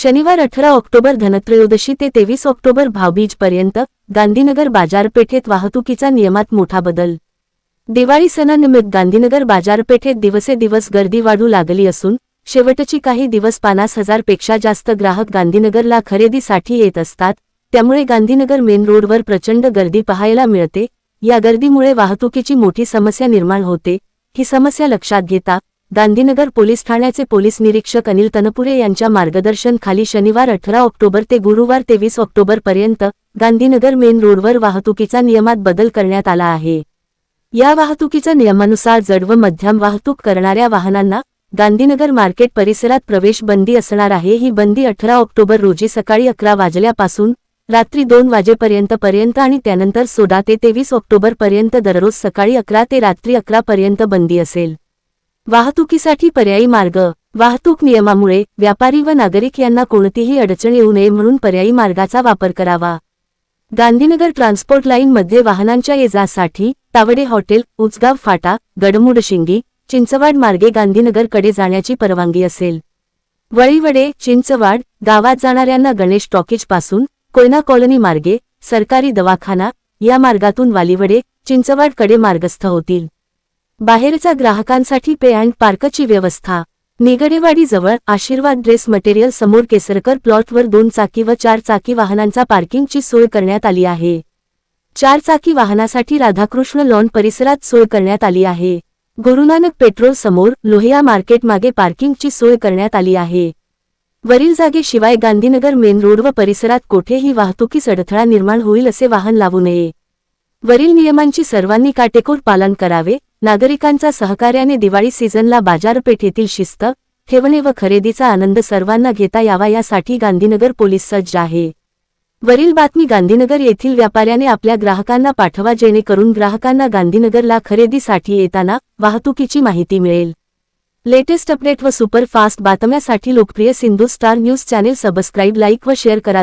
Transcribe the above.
शनिवार अठरा ऑक्टोबर धनत्रयोदशी ते तेवीस ऑक्टोबर भावबीजपर्यंत गांधीनगर बाजारपेठेत वाहतुकीचा नियमात मोठा बदल. दिवाळी सणानिमित्त गांधीनगर बाजारपेठेत दिवसेदिवस गर्दी वाढू लागली असून शेवटची काही दिवस पन्नास हजारपेक्षा जास्त ग्राहक गांधीनगरला खरेदीसाठी येत असतात त्यामुळे गांधीनगर मेन रोडवर प्रचंड गर्दी पाहायला मिळते. या गर्दीमुळे वाहतुकीची मोठी समस्या निर्माण होते. ही समस्या लक्षात घेता गांधीनगर पोलीस ठाण्याचे पोलीस निरीक्षक अनिल तनपुरे यांच्या मार्गदर्शनखाली शनिवार अठरा ऑक्टोबर ते गुरुवार तेवीस ऑक्टोबरपर्यंत गांधीनगर मेन रोडवर वाहतुकीचा नियमात बदल करण्यात आला आहे. या वाहतुकीच्या नियमानुसार जड व मध्यम वाहतूक करणाऱ्या वाहनांना गांधीनगर मार्केट परिसरात प्रवेश बंदी असणार आहे. ही बंदी अठरा ऑक्टोबर रोजी सकाळी अकरा वाजल्यापासून रात्री दोन वाजेपर्यंत पर्यंत आणि त्यानंतर सोळा ते तेवीस ऑक्टोबरपर्यंत दररोज सकाळी अकरा ते रात्री अकरा पर्यंत बंदी असेल. वाहतुकीसाठी पर्यायी मार्ग. वाहतूक नियमामुळे व्यापारी व नागरिक यांना कोणतीही अडचण येऊ नये म्हणून पर्यायी मार्गाचा वापर करावा. गांधीनगर ट्रान्सपोर्ट लाईनमध्ये वाहनांच्या ये जासाठी तावडे हॉटेल उचगाव फाटा गडमुडशिंगी चिंचवाड मार्गे गांधीनगरकडे जाण्याची परवानगी असेल. वळीवडे चिंचवाड गावात जाणाऱ्यांना गणेश टॉकीजपासून कोयना कॉलनी मार्गे सरकारी दवाखाना या मार्गातून वालीवडे चिंचवाडकडे मार्गस्थ होतील. बाहेरच्या ग्राहकांसाठी पे अँड पार्कची व्यवस्था. निगडेवाडीजवळ आशीर्वाद ड्रेस मटेरियल समोर केसरकर प्लॉटवर दोन चाकी व चार चाकी वाहनांचा पार्किंगची सोय करण्यात आली आहे. चार चाकी वाहनासाठी राधाकृष्ण लॉन परिसरात सोय करण्यात आली आहे. गुरुनानक पेट्रोल समोर लोहिया मार्केट मागे पार्किंगची सोय करण्यात आली आहे. वरील जागेशिवाय गांधीनगर मेन रोड व परिसरात कोठेही वाहतुकीस अडथळा निर्माण होईल असे वाहन लावू नये. वरील नियमांची सर्वांनी काटेकोर पालन करावे नागरिकांचा सहकार्याने दिवाळी सीझनला बाजारपेठेतील शिस्त ठेवणे व खरेदीचा आनंद सर्वांना घेता यावा यासाठी गांधीनगर पोलीस सज्ज आहे. वरील बातमी गांधीनगर येथील व्यापाऱ्याने आपल्या ग्राहकांना पाठवा जेणेकरून ग्राहकांना गांधीनगरला खरेदीसाठी येताना वाहतुकीची माहिती मिळेल. लेटेस्ट अपडेट व सुपरफास्ट बातम्यासाठी लोकप्रिय Sindhu star news channel subscribe like व शेअर करा.